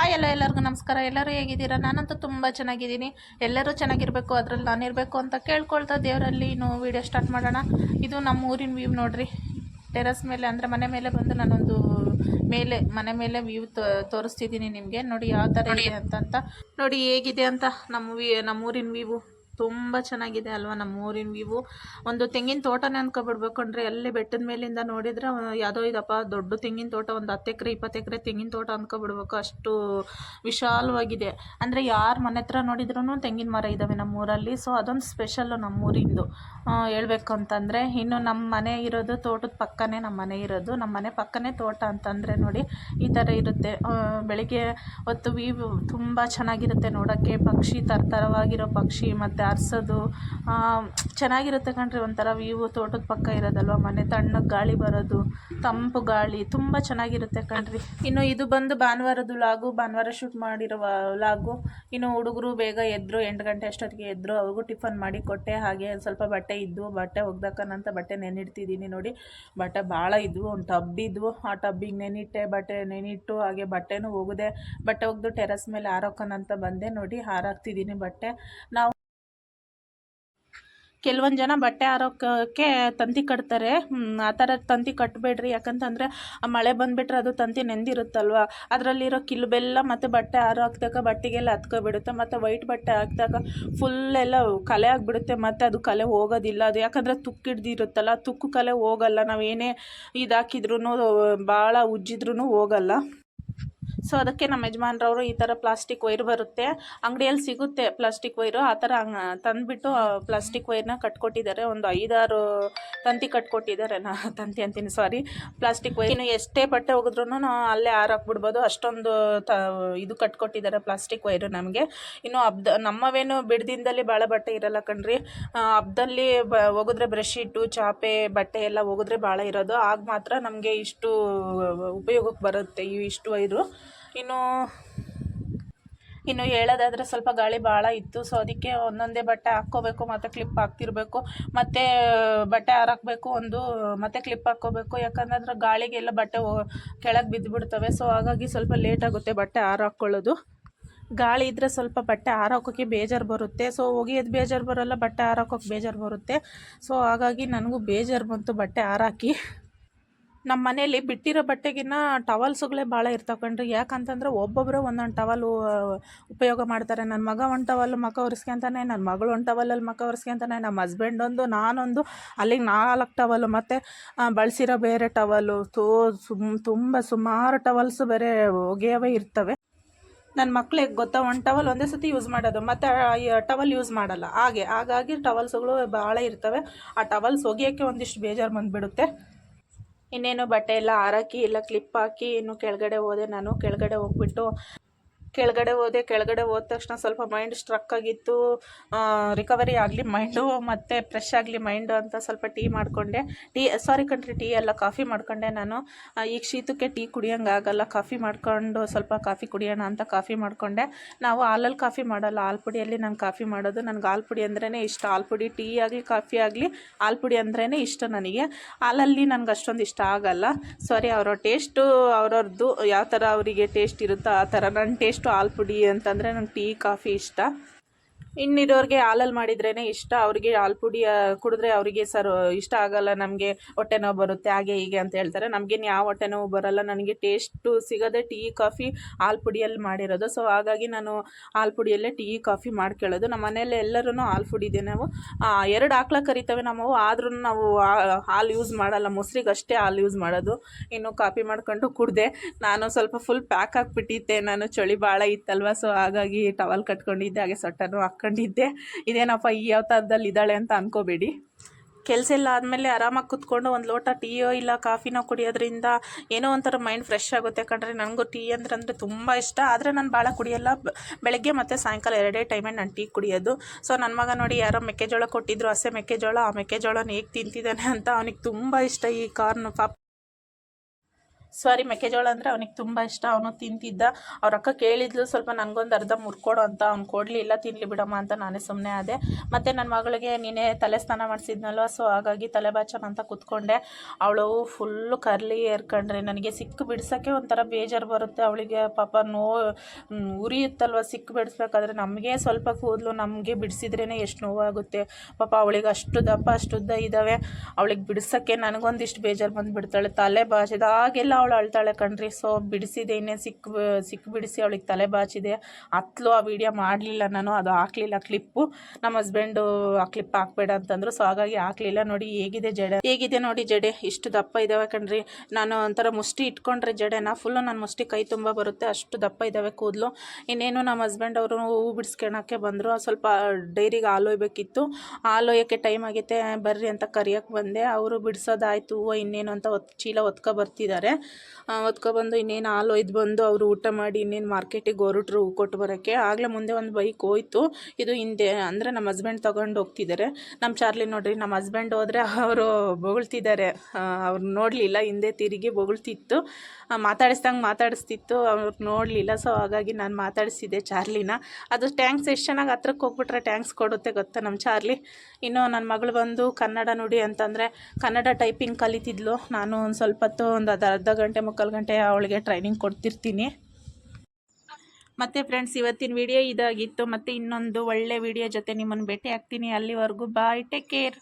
Hi ಎಲ್ಲ ಎಲ್ಲರಿಗೂ ನಮಸ್ಕಾರ. ಎಲ್ಲರೂ ಹೇಗಿದ್ದೀರಾ? ನಾನಂತೂ ತುಂಬ ಚೆನ್ನಾಗಿದ್ದೀನಿ. ಎಲ್ಲರೂ ಚೆನ್ನಾಗಿರಬೇಕು ಅದರಲ್ಲಿ ನಾನಿರಬೇಕು ಅಂತ ಕೇಳ್ಕೊಳ್ತಾ ದೇವರಲ್ಲಿ ಇನ್ನು ವೀಡಿಯೋ ಸ್ಟಾರ್ಟ್ ಮಾಡೋಣ. ಇದು ನಮ್ಮ ಊರಿನ ವ್ಯೂ ನೋಡಿರಿ. ಟೆರಸ್ ಮೇಲೆ ಅಂದರೆ ಮನೆ ಮೇಲೆ ಬಂದು ನಾನೊಂದು ಮೇಲೆ ಮನೆ ಮೇಲೆ ವ್ಯೂ ತೋರಿಸ್ತಿದ್ದೀನಿ ನಿಮಗೆ. ನೋಡಿ ಯಾವ ಥರ ಇದೆ ಅಂತ ನೋಡಿ ಹೇಗಿದೆ ಅಂತ ನಮ್ಮ ವಿ ನಮ್ಮ ಊರಿನ ವ್ಯೂ ತುಂಬ ಚೆನ್ನಾಗಿದೆ ಅಲ್ವಾ ನಮ್ಮ ಊರಿನ ವ್ಯೂ ಒಂದು ತೆಂಗಿನ ತೋಟನೇ ಅಂದ್ಕೊಬಿಡ್ಬೇಕಂದ್ರೆ ಅಲ್ಲಿ ಬೆಟ್ಟದ ಮೇಲಿಂದ ನೋಡಿದರೆ ಯಾವುದೋ ಇದಪ್ಪ ದೊಡ್ಡ ತೆಂಗಿನ ತೋಟ ಒಂದು ಹತ್ತು ಎಕರೆ ಇಪ್ಪತ್ತು ಎಕರೆ ತೆಂಗಿನ ತೋಟ ಅಂದ್ಕೊಬಿಡ್ಬೇಕು ಅಷ್ಟು ವಿಶಾಲವಾಗಿದೆ. ಅಂದರೆ ಯಾರ ಮನೆ ಹತ್ರ ನೋಡಿದ್ರೂ ತೆಂಗಿನ ಮರ ಇದ್ದಾವೆ ನಮ್ಮ ಊರಲ್ಲಿ. ಸೊ ಅದೊಂದು ಸ್ಪೆಷಲ್ಲು ನಮ್ಮ ಊರಿಂದು. ಅಹ್, ಹೇಳ್ಬೇಕು ಅಂತಂದರೆ ಇನ್ನು ನಮ್ಮ ಮನೆ ಇರೋದು ತೋಟದ ಪಕ್ಕನೇ ನಮ್ಮ ಮನೆ ಇರೋದು. ನಮ್ಮ ಮನೆ ಪಕ್ಕನೇ ತೋಟ ಅಂತಂದರೆ ನೋಡಿ ಈ ಥರ ಇರುತ್ತೆ. ಬೆಳಿಗ್ಗೆ ಹೊತ್ತು ವ್ಯೂ ತುಂಬ ಚೆನ್ನಾಗಿರುತ್ತೆ ನೋಡೋಕ್ಕೆ. ಪಕ್ಷಿ ತರ್ತರವಾಗಿರೋ ಪಕ್ಷಿ ಮತ್ತು ಅರ್ಸೋದು ಚೆನ್ನಾಗಿರುತ್ತೆ ಕಣ್ರಿ ಒಂಥರ ವ್ಯೂ ತೋಟದ ಪಕ್ಕ ಇರೋದಲ್ವ, ಮನೆ ತಣ್ಣಗೆ ಗಾಳಿ ಬರೋದು, ತಂಪು ಗಾಳಿ, ತುಂಬ ಚೆನ್ನಾಗಿರುತ್ತೆ ಕಣ್ರಿ. ಇನ್ನು ಇದು ಬಂದು ಭಾನುವಾರದ್ದು ಲಾಗು, ಭಾನುವಾರ ಶೂಟ್ ಮಾಡಿರೋ ಲಾಗು. ಇನ್ನು ಹುಡುಗರು ಬೇಗ ಎದ್ರು, ಎಂಟು ಗಂಟೆ ಅಷ್ಟೊತ್ತಿಗೆ ಎದ್ರು, ಅವ್ರಿಗೂ ಟಿಫನ್ ಮಾಡಿ ಕೊಟ್ಟೆ, ಹಾಗೆ ಸ್ವಲ್ಪ ಬಟ್ಟೆ ಇದ್ವು, ಬಟ್ಟೆ ಒಗ್ದಕ್ಕನಂತ ಬಟ್ಟೆ ನೆನಿಡ್ತಿದ್ದೀನಿ ನೋಡಿ. ಬಟ್ಟೆ ಭಾಳ ಇದ್ವು, ಒಂದು ಟಬ್ ಇದ್ವು. ಆ ಟಬ್ಬಿಗೆ ನೆನಿಟ್ಟೆ, ಬಟ್ಟೆ ನೆನಿಟ್ಟು, ಹಾಗೆ ಬಟ್ಟೆನೂ ಒಗೆದೆ, ಬಟ್ಟೆ ಒಗೆದು ಟೆರಸ್ ಮೇಲೆ ಹಾರೋಕನಂತ ಬಂದೆ ನೋಡಿ, ಹಾರಾಕ್ತಿದ್ದೀನಿ ಬಟ್ಟೆ. ನಾವು ಕೆಲವೊಂದು ಜನ ಬಟ್ಟೆ ಆರೋಕ್ಕೆ ತಂತಿ ಕಟ್ತಾರೆ. ಆ ಥರ ತಂತಿ ಕಟ್ಟಬೇಡ್ರಿ ಯಾಕಂತಂದರೆ ಆ ಮಳೆ ಬಂದುಬಿಟ್ರೆ ಅದು ತಂತಿ ನೆಂದಿರುತ್ತಲ್ವ? ಅದರಲ್ಲಿರೋ ಕಿಲುಬೆಲ್ಲ ಮತ್ತು ಬಟ್ಟೆ ಆರೋ ಹಾಕ್ದಾಗ ಬಟ್ಟೆಗೆಲ್ಲ ಹತ್ಕೊಬಿಡುತ್ತೆ. ಮತ್ತು ವೈಟ್ ಬಟ್ಟೆ ಹಾಕಿದಾಗ ಫುಲ್ ಎಲ್ಲ ಕಲೆ ಆಗಿಬಿಡುತ್ತೆ. ಮತ್ತು ಅದು ಕಲೆ ಹೋಗೋದಿಲ್ಲ. ಅದು ಯಾಕಂದರೆ ತುಕ್ಕಿಡ್ದಿರುತ್ತಲ್ಲ ತುಕ್ಕು ಕಲೆ ಹೋಗಲ್ಲ. ನಾವು ಏನೇ ಇದಾಕಿದ್ರೂ ಭಾಳ ಉಜ್ಜಿದ್ರೂ ಹೋಗಲ್ಲ. ಸೊ ಅದಕ್ಕೆ ನಮ್ಮ ಯಜಮಾನ್ರವರು ಈ ಥರ ಪ್ಲಾಸ್ಟಿಕ್ ವೈರ್ ಬರುತ್ತೆ. ಅಂಗಡಿಯಲ್ಲಿ ಸಿಗುತ್ತೆ ಪ್ಲಾಸ್ಟಿಕ್ ವೈರು ಆ ಥರ ತಂದುಬಿಟ್ಟು ಪ್ಲಾಸ್ಟಿಕ್ ವೈರ್ನ ಕಟ್ಕೊಟ್ಟಿದ್ದಾರೆ. ಒಂದು ಐದಾರು ತಂತಿ ಕಟ್ಕೊಟ್ಟಿದ್ದಾರೆ. ನಾ ತಂತಿ ಅಂತೀನಿ ಸಾರಿ ಪ್ಲಾಸ್ಟಿಕ್ ವೈರ್ ಇನ್ನು ಎಷ್ಟೇ ಬಟ್ಟೆ ಹೋಗಿದ್ರು ಅಲ್ಲೇ ಹಾರಾಕ್ಬಿಡ್ಬೋದು ಅಷ್ಟೊಂದು ತ, ಇದು ಕಟ್ಕೊಟ್ಟಿದ್ದಾರೆ ಪ್ಲಾಸ್ಟಿಕ್ ವೈರು ನಮಗೆ. ಇನ್ನು ಹಬ್ದ ನಮ್ಮವೇನು ಬಿಡ್ದಿಂದಲ್ಲಿ ಭಾಳ ಬಟ್ಟೆ ಇರಲ್ಲ ಕಣ್ರಿ. ಹಬ್ದಲ್ಲಿ ಬ, ಒಗೆದ್ರೆ ಇಟ್ಟು, ಚಾಪೆ, ಬಟ್ಟೆ ಎಲ್ಲ ಒಗೆದ್ರೆ ಭಾಳ ಇರೋದು. ಆಗ ಮಾತ್ರ ನಮಗೆ ಇಷ್ಟು ಉಪಯೋಗಕ್ಕೆ ಬರುತ್ತೆ ಇಷ್ಟು ವೈರು ಇನ್ನು ಇನ್ನು ಹೇಳೋದಾದರೆ ಸ್ವಲ್ಪ ಗಾಳಿ ಭಾಳ ಇತ್ತು ಸೊ ಅದಕ್ಕೆ ಒಂದೊಂದೇ ಬಟ್ಟೆ ಹಾಕ್ಕೋಬೇಕು, ಮತ್ತು ಕ್ಲಿಪ್ ಹಾಕ್ತಿರ್ಬೇಕು, ಮತ್ತು ಬಟ್ಟೆ ಹಾರಾಕಬೇಕು ಒಂದು, ಮತ್ತು ಕ್ಲಿಪ್ ಹಾಕ್ಕೋಬೇಕು, ಯಾಕಂದ್ರೆ ಗಾಳಿಗೆಲ್ಲ ಬಟ್ಟೆ ಕೆಳಗೆ ಬಿದ್ದುಬಿಡ್ತವೆ ಸೊ ಹಾಗಾಗಿ ಸ್ವಲ್ಪ ಲೇಟ್ ಆಗುತ್ತೆ ಬಟ್ಟೆ ಹಾರಾಕ್ಕೊಳ್ಳೋದು ಗಾಳಿ ಇದ್ದರೆ ಸ್ವಲ್ಪ ಬಟ್ಟೆ ಹಾರಾಕೋಕ್ಕೆ ಬೇಜಾರು ಬರುತ್ತೆ ಸೊ ಒಗೆಯೋದು ಬೇಜಾರು ಬರೋಲ್ಲ, ಬಟ್ಟೆ ಹಾರಾಕೋಕ್ಕೆ ಬೇಜಾರು ಬರುತ್ತೆ ಸೊ ಹಾಗಾಗಿ ನನಗೂ ಬೇಜಾರು ಬಂತು ಬಟ್ಟೆ ಹಾರಾಕಿ. ನಮ್ಮ ಮನೇಲಿ ಬಿಟ್ಟಿರೋ ಬಟ್ಟೆಗಿನ್ನ ಟವಲ್ಸ್ಗಳೇ ಭಾಳ ಇರ್ತಾವೆ ಕಣ್ರಿ. ಯಾಕಂತಂದ್ರೆ ಒಬ್ಬೊಬ್ಬರು ಒಂದೊಂದು ಟವಲ್ ಉಪಯೋಗ ಮಾಡ್ತಾರೆ. ನನ್ನ ಮಗ ಒಂದು ಟವಲ್ ಮಕ ಒರೆಸ್ಕೊಂತಾನೆ ನನ್ನ ಮಗಳು ಒಂದು ಟವಲಲ್ಲಿ ಮಕ ಒರೆಸ್ಕೊಂತಾನೆ ನಮ್ಮ ಹಸ್ಬೆಂಡ್ ಒಂದು, ನಾನೊಂದು, ಅಲ್ಲಿಗೆ ನಾಲ್ಕು ಟವಲ್. ಮತ್ತು ಬಳಸಿರೋ ಬೇರೆ ಟವಲು ತೋ ಸುಮ್, ತುಂಬ ಸುಮಾರು ಟವಲ್ಸ್ ಬೇರೆ ಒಗೆಯವೇ ಇರ್ತವೆ. ನನ್ನ ಮಕ್ಳಿಗೆ ಗೊತ್ತಾ, ಒಂದು ಟವಲ್ ಒಂದೇ ಸತಿ ಯೂಸ್ ಮಾಡೋದು. ಮತ್ತು ಟವಲ್ ಯೂಸ್ ಮಾಡಲ್ಲ. ಹಾಗೆ, ಹಾಗಾಗಿ ಟವಲ್ಸ್ಗಳು ಭಾಳ ಇರ್ತವೆ. ಆ ಟವಲ್ಸ್ ಒಗೆಯೋಕ್ಕೆ ಒಂದಿಷ್ಟು ಬೇಜಾರು ಬಂದುಬಿಡುತ್ತೆ. ಇನ್ನೇನು ಬಟ್ಟೆ ಎಲ್ಲ ಹಾರಾಕಿ ಎಲ್ಲ ಕ್ಲಿಪ್ ಹಾಕಿ ಇನ್ನು ಕೆಳಗಡೆ ಹೋದೆ. ನಾನು ಕೆಳಗಡೆ ಹೋಗ್ಬಿಟ್ಟು ಕೆಳಗಡೆ ಹೋದೆ, ಕೆಳಗಡೆ ಹೋದ ತಕ್ಷಣ ಸ್ವಲ್ಪ ಮೈಂಡ್ ಸ್ಟ್ರಕ್ ಆಗಿತ್ತು. ರಿಕವರಿ ಆಗಲಿ ಮೈಂಡು ಮತ್ತು ಫ್ರೆಶ್ ಆಗಲಿ ಮೈಂಡು ಅಂತ ಸ್ವಲ್ಪ ಟೀ ಮಾಡಿಕೊಂಡೆ. ಟೀ ಸಾರಿ ಕಣ್ರಿ ಟೀ ಎಲ್ಲ ಕಾಫಿ ಮಾಡ್ಕೊಂಡೆ ನಾನು. ಈಗ ಶೀತಕ್ಕೆ ಟೀ ಕುಡಿಯೋಂಗೆ ಆಗಲ್ಲ. ಕಾಫಿ ಮಾಡ್ಕೊಂಡು ಸ್ವಲ್ಪ ಕಾಫಿ ಕುಡಿಯೋಣ ಅಂತ ಕಾಫಿ ಮಾಡಿಕೊಂಡೆ. ನಾವು ಹಾಲಲ್ಲಿ ಕಾಫಿ ಮಾಡಲ್ಲ. ಹಾಲು ಪುಡಿಯಲ್ಲಿ ನಾನು ಕಾಫಿ ಮಾಡೋದು. ನನಗೆ ಹಾಲು ಪುಡಿ ಅಂದ್ರೇ ಇಷ್ಟ. ಹಾಲು ಪುಡಿ ಟೀ ಆಗಲಿ ಕಾಫಿ ಆಗಲಿ ಹಾಲು ಪುಡಿ ಅಂದ್ರೇ ಇಷ್ಟ ನನಗೆ. ಹಾಲಲ್ಲಿ ನನಗೆ ಅಷ್ಟೊಂದು ಇಷ್ಟ ಆಗಲ್ಲ. ಸಾರಿ ಅವರ ಟೇಸ್ಟು ಅವ್ರವ್ರದ್ದು ಯಾವ ಥರ ಅವರಿಗೆ ಟೇಸ್ಟ್ ಇರುತ್ತೋ ಆ ಥರ ನನ್ನ ಟೇಸ್ಟು ಹಾಲು ಪುಡಿ ಅಂತಂದರೆ ನಂಗೆ ಟೀ ಕಾಫಿ ಇಷ್ಟ. ಇನ್ನಿರೋರಿಗೆ ಹಾಲಲ್ಲಿ ಮಾಡಿದ್ರೇ ಇಷ್ಟ, ಅವರಿಗೆ ಹಾಲು ಪುಡಿ ಕುಡಿದ್ರೆ ಅವರಿಗೆ ಸರ್ ಇಷ್ಟ ಆಗಲ್ಲ, ನಮಗೆ ಹೊಟ್ಟೆ ನೋವು ಬರುತ್ತೆ, ಹಾಗೆ ಹೀಗೆ ಅಂತ ಹೇಳ್ತಾರೆ. ನಮಗೇನು ಯಾವ ಹೊಟ್ಟೆ ನೋವು ಬರಲ್ಲ, ನನಗೆ ಟೇಸ್ಟು ಸಿಗೋದೇ ಟೀ, ಕಾಫಿ, ಹಾಲು ಪುಡಿಯಲ್ಲಿ ಮಾಡಿರೋದು. ಸೊ ಹಾಗಾಗಿ ನಾನು ಹಾಲು ಪುಡಿಯಲ್ಲೇ ಟೀ, ಕಾಫಿ ಮಾಡ್ಕೊಳ್ಳೋದು. ನಮ್ಮ ಮನೇಲಿ ಎಲ್ಲರೂ ಹಾಲು ಪುಡಿದೆ ನಾವು. ಎರಡು ಆಕಳ ಕರಿತವೆ ನಾವು ಆದ್ರೂ ನಾವು ಹಾಲು ಯೂಸ್ ಮಾಡಲ್ಲ. ಮೊಸರಿಗೆ ಅಷ್ಟೇ ಹಾಲು ಯೂಸ್ ಮಾಡೋದು. ಇನ್ನು ಕಾಫಿ ಮಾಡ್ಕೊಂಡು ಕುಡಿದೆ. ನಾನು ಸ್ವಲ್ಪ ಫುಲ್ ಪ್ಯಾಕ್ ಆಗಿಬಿಟ್ಟಿದ್ದೆ ನಾನು ಚಳಿ ಭಾಳ ಇತ್ತಲ್ವ ಸೊ ಹಾಗಾಗಿ ಟವಲ್ ಕಟ್ಕೊಂಡಿದ್ದೆ. ಹಾಗೆ ಸೊಟ್ಟನು ಹಾಕ್ಕೊಂಡಿದ್ದೆ ಇದೇನಪ್ಪ ಈ ಯಾವ ಥರದಲ್ಲಿ ಇದ್ದಾಳೆ ಅಂತ ಅನ್ಕೋಬೇಡಿ. ಕೆಲಸ ಎಲ್ಲ ಆದಮೇಲೆ ಆರಾಮಾಗಿ ಕುತ್ಕೊಂಡು ಒಂದು ಲೋಟ ಟೀಯೋ ಇಲ್ಲ ಕಾಫಿನೋ ಕುಡಿಯೋದ್ರಿಂದ ಏನೋ ಒಂಥರ ಮೈಂಡ್ ಫ್ರೆಶ್ ಆಗುತ್ತೆ ಕಣ್ರಿ. ನನಗೂ ಟೀ ಅಂದ್ರೆ ಅಂದರೆ ತುಂಬ ಇಷ್ಟ. ಆದರೆ ನಾನು ಭಾಳ ಕುಡಿಯಲ್ಲ. ಬೆಳಗ್ಗೆ ಮತ್ತು ಸಾಯಂಕಾಲ ಎರಡೇ ಟೈಮೇ ನಾನು ಟೀ ಕುಡಿಯೋದು. ಸೊ ನನ್ನ ಮಗ ನೋಡಿ ಯಾರೋ ಮೆಕ್ಕೆಜೋಳ ಕೊಟ್ಟಿದ್ರು, ಹಸೆ ಮೆಕ್ಕೆಜೋಳ, ಆ ಮೆಕ್ಕೆಜೋಳನ ಹೇಗೆ ತಿಂತಿದ್ದಾನೆ ಅಂತ ಅವನಿಗೆ ತುಂಬ ಇಷ್ಟ ಈ ಕಾರ್ನ್ ಪಾಪ. ಸಾರಿ ಮೆಕ್ಕೆಜೋಳ ಅಂದರೆ ಅವನಿಗೆ ತುಂಬ ಇಷ್ಟ. ಅವನು ತಿಂತಿದ್ದ. ಅವ್ರ ಅಕ್ಕ ಕೇಳಿದ್ಲು, ಸ್ವಲ್ಪ ನನಗೊಂದು ಅರ್ಧ ಮುರ್ಕೊಡು ಅಂತ. ಅವ್ನು ಕೊಡಲಿಲ್ಲ ತಿನ್ನಲಿ ಬಿಡಮ್ಮ ಅಂತ ನಾನೇ ಸುಮ್ಮನೆ ಆದೆ. ಮತ್ತು ನನ್ನ ಮಗಳಿಗೆ ನೀನೇ ತಲೆ ಸ್ನಾನ ಮಾಡಿಸಿದ್ನಲ್ವ, ಸೊ ಹಾಗಾಗಿ ತಲೆ ಅಂತ ಕೂತ್ಕೊಂಡೆ. ಅವಳು ಫುಲ್ಲು ಕರ್ಲಿ ಏರ್ಕೊಂಡ್ರೆ ನನಗೆ ಸಿಕ್ಕು ಬಿಡ್ಸೋಕ್ಕೆ ಒಂಥರ ಬೇಜಾರು ಬರುತ್ತೆ. ಅವಳಿಗೆ ಪಾಪ ನೋ ಉರಿಯುತ್ತಲ್ವ ಸಿಕ್ಕು ಬಿಡಿಸ್ಬೇಕಾದ್ರೆ. ನಮಗೆ ಸ್ವಲ್ಪ ಕೂದಲು, ನಮಗೆ ಬಿಡಿಸಿದ್ರೇ ಎಷ್ಟು ನೋವಾಗುತ್ತೆ. ಪಾಪ ಅವಳಿಗೆ ಅಷ್ಟು ದಪ್ಪ, ಅಷ್ಟು ಉದ್ದ ಇದ್ದಾವೆ. ಅವಳಿಗೆ ಬಿಡಿಸೋಕ್ಕೆ ನನಗೊಂದಿಷ್ಟು ಬೇಜಾರು ಬಂದುಬಿಡ್ತಾಳೆ. ತಲೆ ಬಾಚಿದಾಗೆಲ್ಲ ಅವಳು ಅಳ್ತಾಳೆ ಕಣ್ರಿ. ಸೊ ಬಿಡಿಸಿದೆ ಸಿಕ್ಕ ಸಿಕ್ಕು ಬಿಡಿಸಿ ಅವಳಿಗೆ ತಲೆ ಬಾಚಿದೆ. ಹತ್ಲು ಆ ವಿಡಿಯೋ ಮಾಡಲಿಲ್ಲ ನಾನು, ಅದು ಹಾಕ್ಲಿಲ್ಲ ಕ್ಲಿಪ್ಪು ನಮ್ಮ ಹಸ್ಬೆಂಡು ಆ ಕ್ಲಿಪ್ ಹಾಕ್ಬೇಡ ಅಂತಂದ್ರು. ಸೊ ಹಾಗಾಗಿ ಹಾಕ್ಲಿಲ್ಲ. ನೋಡಿ, ಹೇಗಿದೆ ಜಡೆ? ಹೇಗಿದೆ ನೋಡಿ ಜಡೆ? ಇಷ್ಟು ದಪ್ಪ ಇದ್ದಾವೆ ಕಣ್ರಿ. ನಾನು ಒಂಥರ ಮುಷ್ಟಿ ಇಟ್ಕೊಂಡ್ರೆ ಜಡೆನ? ಫುಲ್ಲು ನಾನು ಮುಷ್ಟಿ ಕೈ ತುಂಬ ಬರುತ್ತೆ. ಅಷ್ಟು ದಪ್ಪ ಇದ್ದಾವೆ ಕೂದಲು. ಇನ್ನೇನು ನಮ್ಮ ಹಸ್ಬೆಂಡ್ ಅವರು ಹೂವು ಬಿಡಿಸ್ಕೊಳಕ್ಕೆ ಬಂದರು. ಸ್ವಲ್ಪ ಡೈರಿಗೆ ಹಾಲು ಒಯ್ಬೇಕಿತ್ತು. ಹಾಲು ಒಯ್ಯೋಕ್ಕೆ ಟೈಮ್ ಆಗೈತೆ. ಬರ್ರಿ ಅಂತ ಕರಿಯೋಕ್ಕೆ ಬಂದೆ. ಅವರು ಬಿಡಿಸೋದಾಯ್ತು. ಹೂವು ಇನ್ನೇನು ಅಂತ ಚೀಲ ಒತ್ಕೊ ಬರ್ತಿದ್ದಾರೆ. ಒತ್ಕೊಬಂದು ಇನ್ನೇನು ಹಾಲು ಒಯ್ದು ಬಂದು ಅವರು ಊಟ ಮಾಡಿ ಇನ್ನೇನು ಮಾರ್ಕೆಟಿಗೆ ಹೊರಟ್ರು ಕೊಟ್ಟು ಬರೋಕ್ಕೆ. ಆಗಲೇ ಮುಂದೆ ಒಂದು ಬೈಕ್ ಹೋಯ್ತು. ಇದು ಹಿಂದೆ ಅಂದರೆ ನಮ್ಮ ಹಸ್ಬೆಂಡ್ ತೊಗೊಂಡು ಹೋಗ್ತಿದ್ದಾರೆ ನಮ್ಮ ಚಾರ್ಲಿ ನೋಡ್ರಿ ನಮ್ಮ ಹಸ್ಬೆಂಡ್ ಹೋದರೆ ಅವರು ಬೊಗಳ್ತಿದ್ದಾರೆ ಅವ್ರು ನೋಡಲಿಲ್ಲ, ಹಿಂದೆ ತಿರುಗಿ ಬೊಗಳ್ತಿತ್ತು. ಮಾತಾಡಿಸ್ದಂಗೆ ಮಾತಾಡಿಸ್ತಿತ್ತು, ಅವ್ರು ನೋಡಲಿಲ್ಲ. ಸೊ ಹಾಗಾಗಿ ನಾನು ಮಾತಾಡಿಸಿದ್ದೆ ಚಾರ್ಲಿನ. ಅದು ಟ್ಯಾಂಕ್ಸ್ ಎಷ್ಟು ಚೆನ್ನಾಗಿ ಹತ್ರಕ್ಕೆ ಹೋಗ್ಬಿಟ್ರೆ ಟ್ಯಾಂಕ್ಸ್ ಕೊಡುತ್ತೆ ಗೊತ್ತಾ ನಮ್ಮ ಚಾರ್ಲಿ? ಇನ್ನು ನನ್ನ ಮಗಳು ಬಂದು ಕನ್ನಡ ನುಡಿ ಅಂತಂದರೆ ಕನ್ನಡ ಟೈಪಿಂಗ್ ಕಲಿತಿದ್ಲು. ನಾನು ಒಂದು ಸ್ವಲ್ಪ ಹೊತ್ತು, ಒಂದು ಅದು ಅರ್ಧ ಗಂಟೆ ಮುಕ್ಕಾಲು ಗಂಟೆ ಅವಳಿಗೆ ಟ್ರೈನಿಂಗ್ ಕೊಡ್ತಿರ್ತೀನಿ. ಮತ್ತು ಫ್ರೆಂಡ್ಸ್ ಇವತ್ತಿನ ವಿಡಿಯೋ ಇದಾಗಿತ್ತು. ಮತ್ತು ಇನ್ನೊಂದು ಒಳ್ಳೆ ವಿಡಿಯೋ ಜೊತೆ ನಿಮ್ಮನ್ನು ಭೇಟಿ ಆಗ್ತೀನಿ ಅಲ್ಲಿವರೆಗೂ ಬಾಯ್ ಟೇಕ್ ಕೇರ್